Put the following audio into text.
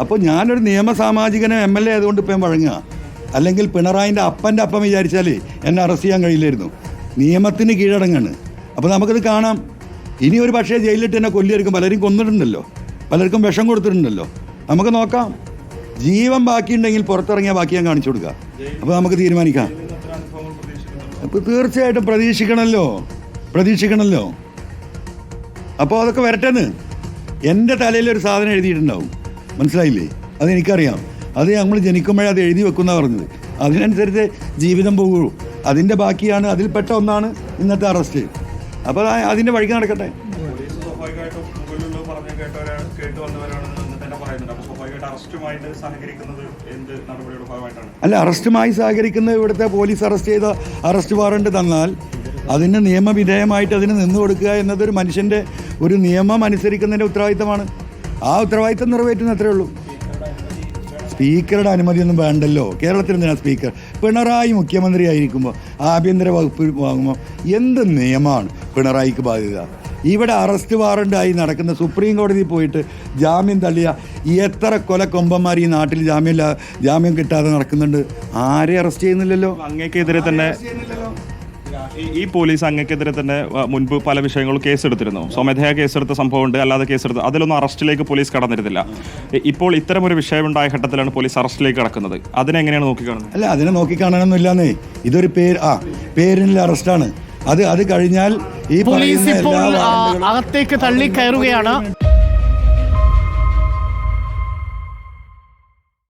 അപ്പോൾ ഞാനൊരു നിയമസാമാജികനും M L A ആയതുകൊണ്ട് ഇപ്പം വഴങ്ങുക. അല്ലെങ്കിൽ പിണറായിന്റെ അപ്പന്റെ അപ്പം വിചാരിച്ചാൽ എന്നെ അറസ്റ്റ് ചെയ്യാൻ കഴിയില്ലായിരുന്നു. നിയമത്തിന് കീഴടങ്ങാണ്. അപ്പോൾ നമുക്കത് കാണാം. ഇനി ഒരു പക്ഷേ ജയിലിലിട്ട് എന്നെ കൊല്ലിയായിരിക്കും പലരും കൊന്നിട്ടുണ്ടല്ലോ. പലർക്കും വിഷം കൊടുത്തിട്ടുണ്ടല്ലോ. നമുക്ക് നോക്കാം. ജീവൻ ബാക്കിയുണ്ടെങ്കിൽ പുറത്തിറങ്ങിയാൽ ബാക്കി ഞാൻ കാണിച്ചു കൊടുക്കാം. അപ്പോൾ നമുക്ക് തീരുമാനിക്കാം. അപ്പോൾ തീർച്ചയായിട്ടും പ്രതീക്ഷിക്കണമല്ലോ പ്രതീക്ഷിക്കണമല്ലോ അപ്പോൾ അതൊക്കെ വരട്ടെന്ന്. എന്റെ തലയിൽ ഒരു സാധനം എഴുതിയിട്ടുണ്ടാവും. മനസ്സിലായില്ലേ? അതെനിക്കറിയാം. അത് നമ്മൾ ജനിക്കുമ്പോഴേ അത് എഴുതി വെക്കുന്ന പറഞ്ഞത്. അതിനനുസരിച്ച് ജീവിതം പോകുള്ളൂ. അതിന്റെ ബാക്കിയാണ് അതിൽപ്പെട്ട ഒന്നാണ് ഇന്നത്തെ അറസ്റ്റ്. അപ്പോൾ അത് അതിന്റെ വഴിക്ക് നടക്കട്ടെ. അല്ല അറസ്റ്റുമായി സഹകരിക്കുന്ന ഇവിടുത്തെ പോലീസ് അറസ്റ്റ് ചെയ്ത അറസ്റ്റ് വാറണ്ട് തന്നാൽ അതിന് നിയമവിധേയമായിട്ട് അതിന് നിന്നു കൊടുക്കുക എന്നതൊരു മനുഷ്യന്റെ ഒരു നിയമം അനുസരിക്കുന്നതിന്റെ ഉത്തരവാദിത്തമാണ്. ആ ഉത്തരവാദിത്തം നിറവേറ്റുന്ന അത്രേ ഉള്ളൂ. സ്പീക്കറുടെ അനുമതിയൊന്നും വേണ്ടല്ലോ. കേരളത്തിൽ എന്തിനാണ് സ്പീക്കർ? പിണറായി മുഖ്യമന്ത്രി ആയിരിക്കുമ്പോൾ ആഭ്യന്തര വകുപ്പ് വാങ്ങുമ്പോൾ എന്ത് നിയമമാണ് പിണറായിക്ക് ബാധ്യത? ഇവിടെ അറസ്റ്റ് വാറണ്ടായി നടക്കുന്ന സുപ്രീം കോടതി പോയിട്ട് ജാമ്യം തള്ളിയ എത്ര കൊല കൊമ്പന്മാർ ഈ നാട്ടിൽ ജാമ്യം ജാമ്യം കിട്ടാതെ നടക്കുന്നുണ്ട്? ആരെ അറസ്റ്റ് ചെയ്യുന്നില്ലല്ലോ. അങ്ങേക്കെതിരെ തന്നെ ഈ- പോലീസ് അങ്ങക്കെതിരെ തന്നെ മുൻപ് പല വിഷയങ്ങളും കേസെടുത്തിരുന്നു. സ്വമേധയാ കേസെടുത്ത സംഭവമുണ്ട് അല്ലാതെ കേസെടുത്ത് അതിലൊന്നും അറസ്റ്റിലേക്ക് പോലീസ് കടന്നിരുന്നില്ല. ഇപ്പോൾ ഇത്തരം ഒരു വിഷയമുണ്ടായ ഘട്ടത്തിലാണ് പോലീസ് അറസ്റ്റിലേക്ക് കടക്കുന്നത്. അതിനെങ്ങനെയാണ് നോക്കിക്കാണുന്നത്? അല്ല അതിനെ നോക്കിക്കാണണമെന്നില്ലാന്നേ ഇതൊരു പേര് ആ പേരിന് അറസ്റ്റാണ്. അത് അത് കഴിഞ്ഞാൽ ഈ പോലീസ് ഇപ്പോൾ അകത്തേക്ക് തള്ളി കയറുകയാണ്